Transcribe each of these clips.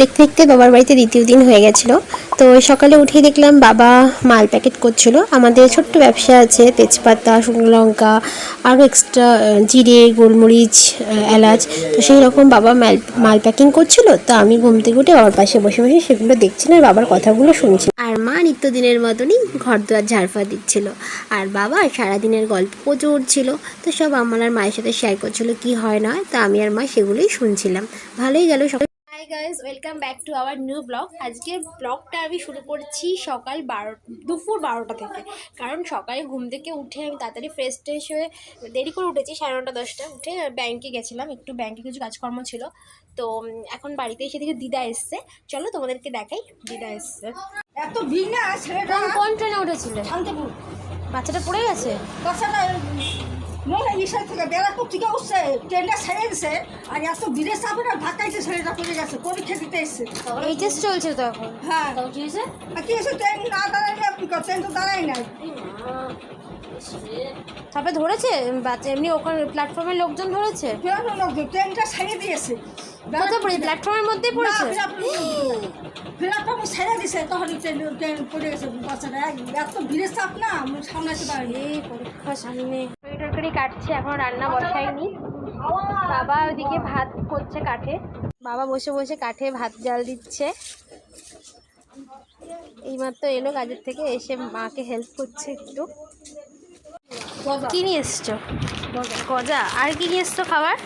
দেখতে দেখতে বাবার বাড়িতে দ্বিতীয় দিন হয়ে গেছিল। তো সকালে উঠেই দেখলাম বাবা মাল প্যাকেট করছিল। আমাদের ছোট্ট ব্যবসা আছে, তেজপাতা, শুকনো লঙ্কা, আরও এক্সট্রা জিরে, গোলমরিচ এলাচ। তো সেই রকম বাবা মাল মাল প্যাকিং করছিল। তো আমি ঘুম থেকে উঠে বাবার পাশে বসে বসে সেগুলো দেখছিলাম আর বাবার কথাগুলো শুনছি আর মা নিত্যদিনের মতনই ঘর দুয়ার ঝাড়ফা দিচ্ছিল। আর বাবা সারাদিনের গল্প প্রচুর ছিল তো সব আমার আর মায়ের সাথে শেয়ার করছিল, কি হয় না তা আমি আর মা সেগুলোই শুনছিলাম। ভালোই গেল সকাল hi guys welcome back to our new blog আজকের ব্লগটা আমি শুরু করছি সকাল বারো দুপুর বারোটা থেকে। কারণ সকালে ঘুম থেকে উঠে আমি তাড়াতাড়ি ফ্রেশ ট্রেশ হয়ে দেরি করে উঠেছি সাড়ে নটা দশটা। উঠে ব্যাংকে গেছিলাম একটু ব্যাংকে কিছু কাজকর্ম ছিল। তো এখন বাড়িতে এসে দেখি দিদা এসছে। চলো তোমাদেরকে দেখাই দিদা এসছে। এত ভিড় না কোন কোন ট্রেনে উঠেছিলে? শান্তিপুর। বাচ্চাটা পড়ে গেছে? বাচ্চাটা মনে ইসার থেকে বেলাপুর থেকে উঠছে ট্রেনটা ছেড়ে দিছে আর এত ভিড়ের চাপে না ধাক্কাইতে ছেলেটা পড়ে গেছে পরীক্ষা দিতে এসছে। এইচএস চলছে তো এখন। হ্যাঁ। কি হয়েছে? আর কি হয়েছে ট্রেন না দাঁড়াইলে আপনি কর, ট্রেন তো দাঁড়াই নাই। তারপরে ধরেছে? বাচ্চা এমনি ওখানে প্ল্যাটফর্মের লোকজন ধরেছে? ফেরানো লোকজন। ট্রেনটা ছেড়ে দিয়েছে। প্ল্যাটফর্মের মধ্যেই পড়েছে? প্ল্যাটফর্মে ছেড়ে দিছে তখন ট্রেন ট্রেন পড়ে গেছে। বাচ্চাটা এক- এত ভিড়ের চাপ না আমি সামলাতে পারিনি। এই পরীক্ষা সামনে। তরকারি কাটছে এখন রান্না বসায়নি। বাবা ওদিকে ভাত করছে কাঠে। বাবা বসে বসে কাঠে ভাত জাল দিচ্ছে। এইমাত্র এলো কাজের থেকে এসে মাকে হেল্প করছে একটু। কি নিয়ে এসছো? গজা। আর কি নিয়ে এসছো খাবার?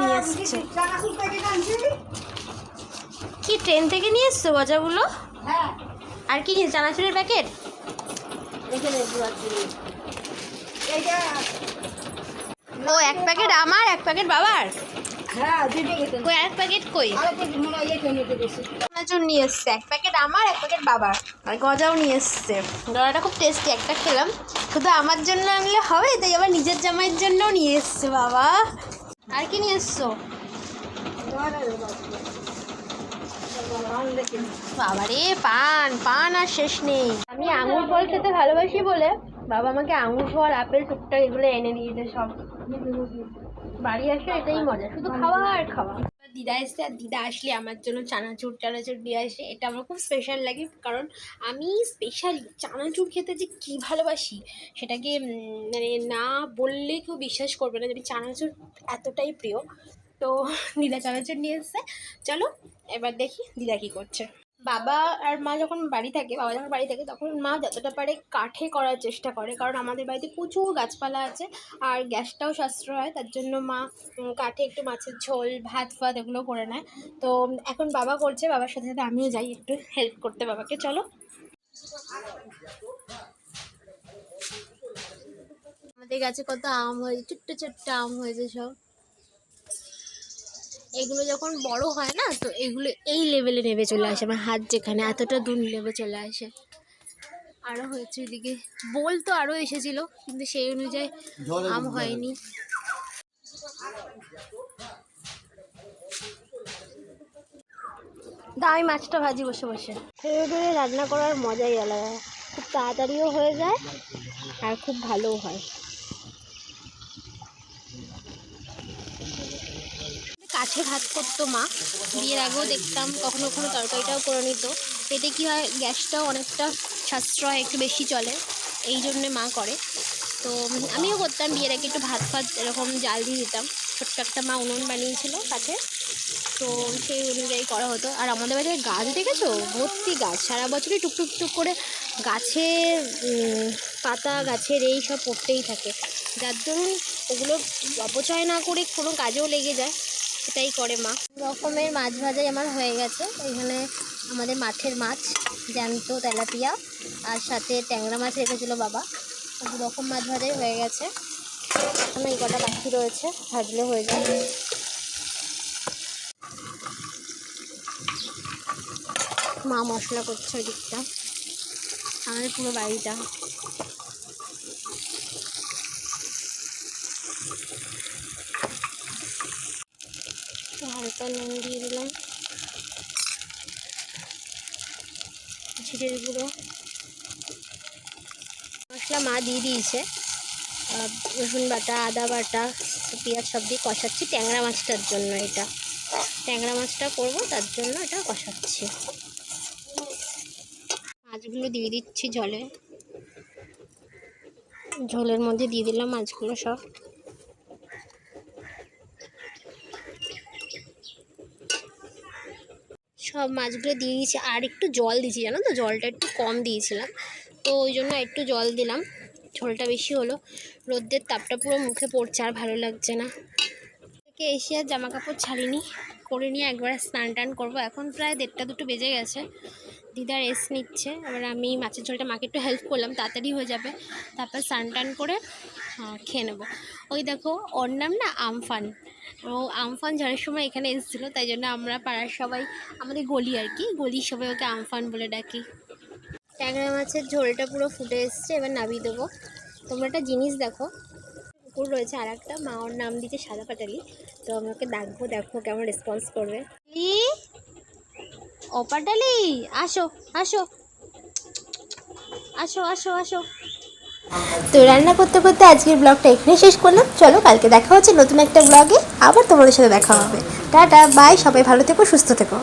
নিয়ে এসছে। কি ট্রেন থেকে নিয়ে এসছো গজাগুলো? হ্যাঁ। আর কি নিয়ে চানাচুরের প্যাকেট এখানে ও এক প্যাকেট আমার এক প্যাকেট বাবার? হ্যাঁ কই এক প্যাকেট কই? চানাচুর নিয়ে এসছে এক প্যাকেট আমার এক প্যাকেট বাবার। আর গজাও নিয়ে এসছে। গজাটা খুব টেস্টি একটা খেলাম। শুধু আমার জন্য আনলে হবে তাই আবার নিজের জামাইয়ের জন্যও নিয়ে এসছে বাবা। আর কি নিয়ে এসছো? বাবারে পান পান আর শেষ নেই। আমি আঙুর ফল খেতে ভালোবাসি বলে বাবা আমাকে আঙুর ফল আপেল, টুকটাক এগুলো এনে দিয়েছে সব। বাড়ি আসলে এটাই মজা, শুধু খাওয়া আর খাওয়া। দিদা এসছে, আর দিদা আসলে আমার জন্য চানাচুর, টানাচুর দিয়ে আসে। এটা আমার খুব স্পেশাল লাগে, কারণ আমি স্পেশালি চানাচুর খেতে যে কী ভালোবাসি, সেটাকে মানে না বললে কেউ বিশ্বাস করবে না যে চানাচুর এতটাই প্রিয়। তো দিদা চানাচুর নিয়ে এসছে। চলো, এবার দেখি দিদা কী করছে। বাবা আর মা যখন বাড়ি থাকে, বাবা যখন বাড়ি থাকে, তখন মা যতটা পারে কাঠে করার চেষ্টা করে। কারণ আমাদের বাড়িতে প্রচুর গাছপালা আছে আর গ্যাসটাও সাশ্রয় হয়, তার জন্য মা কাঠে একটু মাছের ঝোল, ভাত, ফাত এগুলো করে নেয়। তো এখন বাবা করছে বাবার সাথে সাথে আমিও যাই, একটু হেল্প করতে বাবাকে। চলো। আমাদের গাছে কত আম হয়েছে ছোট্ট ছোট্ট আম হয়েছে সব। এগুলো যখন বড় হয় না তো এগুলো এই লেভেলে নেমে চলে আসে আমার হাত যেখানে এতটা দূর নেমে চলে আসে। আরও হয়েছে এদিকে বোল তো আরও এসেছিল কিন্তু সেই অনুযায়ী আম হয়নি। দা আমি মাছটা ভাজি বসে বসে। ফেরে ফেরে রান্না করার মজাই আলাদা। খুব তাড়াতাড়িও হয়ে যায় আর খুব ভালোও হয়। কাঠে ভাত করতো মা। বিয়ের আগেও দেখতাম, কখনো কখনো তরকারিটাও করে নিত। এতে কি হয়, গ্যাসটাও অনেকটা সাশ্রয়, একটু বেশি চলে। এই জন্যে মা করে। তো আমিও করতাম, বিয়ের আগে একটু ভাত ফাত এরকম জাল দিয়ে দিতাম। ছোট্ট একটা মা উনুন বানিয়েছিল কাছে। তো সেই অনুযায়ী করা হতো। আর আমাদের বাড়িতে গাছ দেখেছ? ভর্তি গাছ। সারা বছরই টুকটুক টুক করে গাছের পাতা, গাছের এই সব পড়তেই থাকে। যার জন্য ওগুলো অপচয় না করে কোনো কাজেও লেগে যায়। সেটাই করে মা। রকমের মাছ ভাজাই আমার হয়ে গেছে। এখানে আমাদের মাঠের মাছ, জ্যান্ত তেলাপিয়া আর সাথে ট্যাংরা মাছ রেখেছিলো বাবা। দু রকম মাছ ভাজাই হয়ে গেছে। এখনও এই কটা বাকি রয়েছে, ভাজলে হয়ে যাবে। মা মশলা করছে ওই দিকটা। আমাদের পুরো বাড়িটা তো হালকা নুন দিয়ে দিলাম। জিরের গুঁড়ো। মশলা মা দিয়ে দিয়েছে। রসুন বাটা, আদা বাটা, পেঁয়াজ সব দিয়ে কষাচ্ছি। ট্যাংরা মাছটার জন্য এটা। ট্যাংরা মাছটা করব, তার জন্য এটা কষাচ্ছি। মাছগুলো দিয়ে দিচ্ছি জলে ঝোলের মধ্যে দিয়ে দিলাম মাছগুলো সব। সব মাছগুলো দিয়ে দিয়েছি। আর একটু জল দিয়েছি, জানো তো? জলটা একটু কম দিয়েছিলাম। তো ওই জন্য একটু জল দিলাম। ঝোলটা বেশি হলো। রোদ্রের তাপটা পুরো মুখে পড়ছে, আর ভালো লাগছে না। থেকে এসে আর জামা কাপড় ছাড়িনি। করে নিয়ে একবার স্নান টান করব। এখন প্রায় দেড়টা দুটো বেজে গেছে। দিদা রেস্ট নিচ্ছে। এবার আমি মাছের ঝোলটা মাকে একটু হেল্প করলাম। তাড়াতাড়ি হয়ে যাবে। তারপর স্নান টান করে খেয়ে নেব। ওই দেখো, ওর নাম না আমফান। ও আমফান ঝড়ের সময় এখানে এসেছিল, তাই জন্য আমরা পাড়ার সবাই আমাদের গলি আর কি, গলির সবাই ওকে আমফান বলে ডাকি। ট্যাংরা মাছের ঝোলটা পুরো ফুটে এসছে, এবার নামিয়ে দেবো। তোমরা একটা জিনিস দেখো কুকুর রয়েছে আর একটা মা ওর নাম দিচ্ছে সাদা পাটালি, তো আমি ওকে ডাকবো, দেখো কেমন রেসপন্স করবে। ও পাটালি? আসো আসো। আসো আসো আসো। তো রান্না করতে করতে আজকের ব্লগটা এখানে শেষ করলাম। চলো, কালকে দেখা হচ্ছে নতুন একটা ব্লগে। আবার তোমাদের সাথে দেখা হবে। টাটা বাই সবাই ভালো থেকো, সুস্থ থেকো।